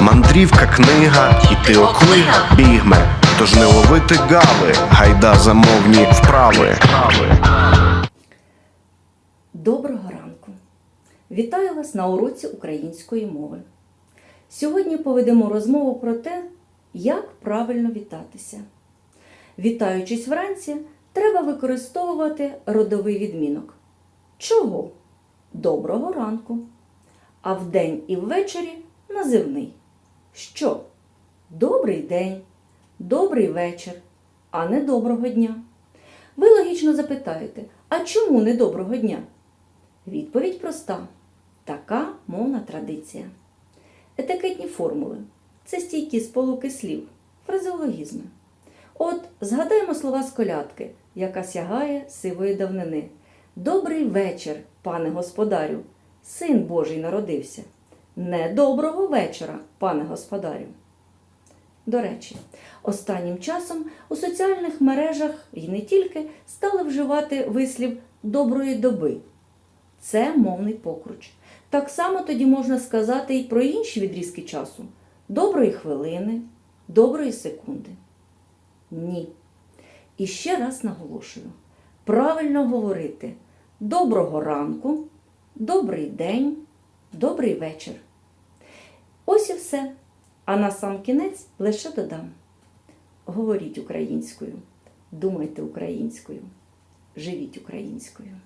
Мандрівка книга, і ти оклига бігме. Тож не ловити гави, гайда замовні вправи. Доброго ранку! Вітаю вас на уроці української мови. Сьогодні поведемо розмову про те, як правильно вітатися. Вітаючись вранці, треба використовувати родовий відмінок. Чого? Доброго ранку. А вдень і ввечері називний. Що? Добрий день, добрий вечір, а не доброго дня. Ви логічно запитаєте, а чому не доброго дня? Відповідь проста: така мовна традиція. Етикетні формули це стійкі сполуки слів, фразеологізми. От згадаємо слова з колядки, яка сягає сивої давнини. Добрий вечір, пане господарю, син Божий народився. Недоброго вечора, пане господарю. До речі, останнім часом у соціальних мережах і не тільки стали вживати вислів доброї доби. Це мовний покруч. Так само тоді можна сказати і про інші відрізки часу: доброї хвилини, доброї секунди. Ні. І ще раз наголошую: правильно говорити доброго ранку, добрий день, добрий вечір. Ось і все. А на сам кінець лише додам: говоріть українською, думайте українською, живіть українською.